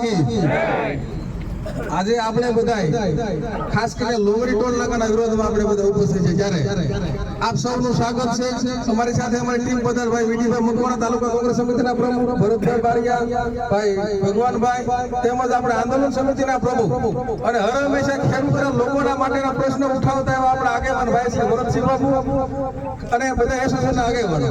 કી આજે આપણે બધા ખાસ કરીને લોંગડી ટોલ નાકાના વિરોધમાં આપણે બધા ઉપસ્થિત છે જ્યારે આપ સૌનું સ્વાગત છે. અમારી સાથે અમારી ટીમ બધા ભાઈ વિડીભાઈ મકવાણા, તાલુકા કોંગ્રેસ સમિતિના પ્રમુખ ભરતભાઈ બારિયા ભાઈ ભગવાનભાઈ તેમજ આપણે આંદોલન સમિતિના પ્રમુખ અને હર હંમેશા ખેડૂતના લોકોના માટેના પ્રશ્ન ઉઠાવતા એવા આપણા આગેવાન ભાઈ છે ભરતસિંહ બાબુ અને બધા એસોસિએશનના આગેવાનો.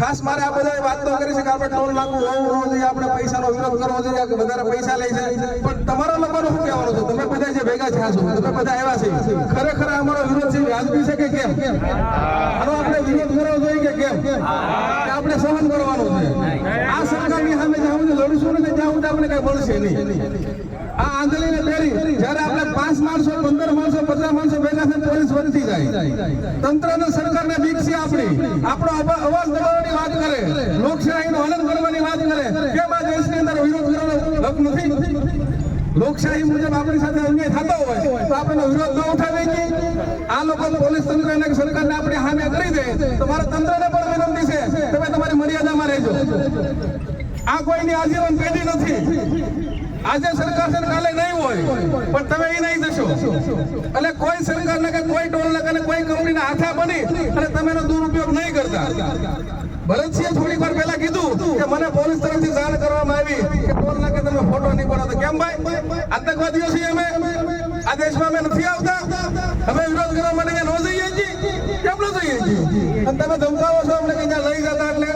ખાસ મારે આ બધા વાત તો કરી છે કે આપણે ટોલ નાકું હોવું જોઈએ, આપણે પૈસાનો વિરોધ કરવો જોઈએ વધારે પૈસા લઈ જાય. પણ તમારા લોકોનું શું કહેવાનું છે? તમે બધા જે ભેગા થયા છો, તમે બધા આવ્યા છે. ખરેખર અમારો વિરોધ છે, વ્યાજબી છે કે કેમ? આનો આપણે વિરોધ કરવો જોઈએ કે કેમ? કે આપણે સહન કરવાનો છે. આ સરકારની સામે જ્યાં સુધી લડીશું ને ત્યાં સુધી આપણે કઈ મળશે નહીં. આ આંદોલન પહેરી, જ્યારે આપણે પાંચ માણસો, પંદર માણસો, પચાસ માણસો ભેગા થાય પોલીસ વધતી જાય. તંત્ર અને સરકારને બીક છે આપણી. આપણો અવાજ દબાવવાની વાત કરે. લોકશાહીનું આનંદ કરવાની વાત કરે. કેમ આ દેશની અંદર વિરોધ કરવાનો હક નથી લોકશાહી મુજબ આપણી સાથે અન્યાય થતો હોય, તો આપણે વિરોધ ન ઉઠાવી કે આ લોકો પોલીસ તંત્ર અને સરકારને આપણે હામે કરી દે. તો મારા તંત્રને પણ વિનંતી છે તમે તમારી મર્યાદામાં રહેજો. આ કોઈની આજીવન પેઢી નથી. આજે સરકાર છે કાલે નહીં હોય, પણ તમે એ નહીં જશો. એટલે કોઈ સરકારને કે કોઈ ટોલને કે કોઈ કંપનીના હાથા બની અને તમે એનો દુરુપયોગ નહીં કરતા. ભરતસિંહે થોડીક વાર પહેલા કીધું કે મને પોલીસ તરફથી જાણ કરવામાં આવી કે ટોલ નાકે તમે ફોટો નહીં પાડો તો આતંકવાદીઓ છીએ અમે. આ દેશમાં અમે નથી આવતા. અમે વિરોધ કરવા માટે ક્યાં ન જઈએ છીએ. કેમ ન જઈએ છીએ? તમે ધમકાવો છો અમને ક્યાં લઈ જતા એટલે.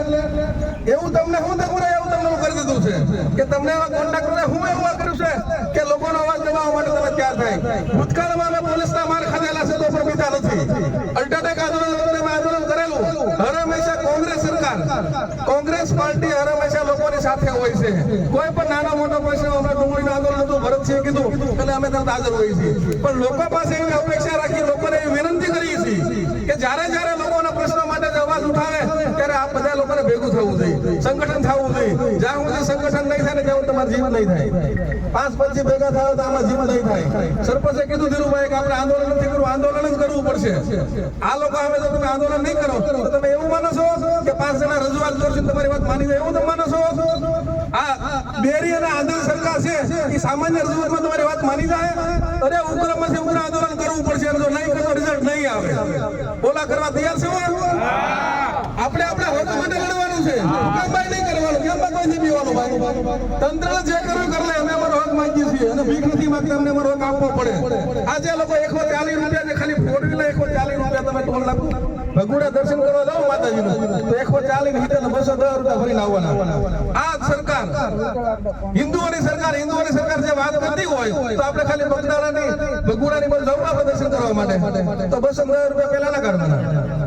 એવું તમને હું ધમું એવું તમને કરી દીધું છે. કે તમને એવા કોન્ટ્રાક્ટરે હું એવું કર્યું છે કે લોકોનો અવાજ દબાવવા માટે તમે તૈયાર થાય. ભૂતકાળમાં અમે પોલીસના માર ખાધેલા છે તો પણ નથી. અલ્ટાટેક આંદોલન આંદોલન કરેલું. હર હંમેશા કોંગ્રેસ સરકાર. કોંગ્રેસ પાર્ટી હર હંમેશા લોકોની સાથે હોય છે. કોઈ પણ નાનો મોટો પ્રશ્ન અમે ડુંગળીનું આંદોલન હતું ભરતસિંહે કીધું એટલે હાજર હોઈએ છીએ પણ લોકો પાસે એવી અપેક્ષા રાખી લોકોને એવી વિનંતી કરીએ છીએ કે જ્યારે જ્યારે લોકોના પ્રશ્નો માટે અવાજ ઉઠાવે, ત્યારે આ બધા લોકોને ભેગું થવું જોઈએ. સંગઠન થવું જોઈએ. જ્યાં સુધી સંગઠન નહીં થાય ને ત્યાં તમારું તમારે જીવ નહીં થાય. પાંચ પંચી ભેગા થાય તો આમાં જીવન નહીં થાય. સરપંચે કીધું ધીરુભાઈ કે આપણે આંદોલન નથી કરવું, આંદોલન જ કરવું પડશે. આ લોકો હવે તો તમે આંદોલન નહીં કરો. તો તમે એવું માનો છો કે પાંચ જણા રજૂઆત કરશે તમારી વાત માની જાય એવું તમે માનો છો? બેરી અને આંદોલન સરકાર છે, એ સામાન્ય રજૂઆતમાં તમારી વાત માની જાય? અરે ઉગ્રમાંથી ઉગ્ર આંદોલન કરવું પડશે જો નહીં કરો રિઝલ્ટ નહીં આવે. બોલા કરવા તૈયાર છે આપણે આપણે હક માટે લડવાનું છે. કેમ નહીં કરવાનું, કેમ ભાઈ નહીં પીવાનું ભાઈ? તંત્ર જે કરવું કરે અમે અમારો હક માંગીએ છીએ. અને ભીખ નથી માંગતા, અમને અમારો હક આપવો પડે. આજે લોકો એકસો ચાલીસ રૂપિયા છે ખાલી ફોર વ્હીલર એકસો ચાલીસ રૂપિયા તમે ટોલ નાખો. ભગુડા દર્શન કરવા જાઓ માતાજીનું. તો એકસો ચાલીસ હિતે બસો દસ રૂપિયા ભરીને આવવાના. આ સરકાર. હિન્દુઓની સરકાર હિન્દુઓની સરકાર જે વાત કરતી હોય, તો આપણે ખાલી બગદાણાની બગુડાની બધું જવું પ્રદર્શન કરવા માટે. તો બસો દસ રૂપિયા પહેલા ના કાઢવાના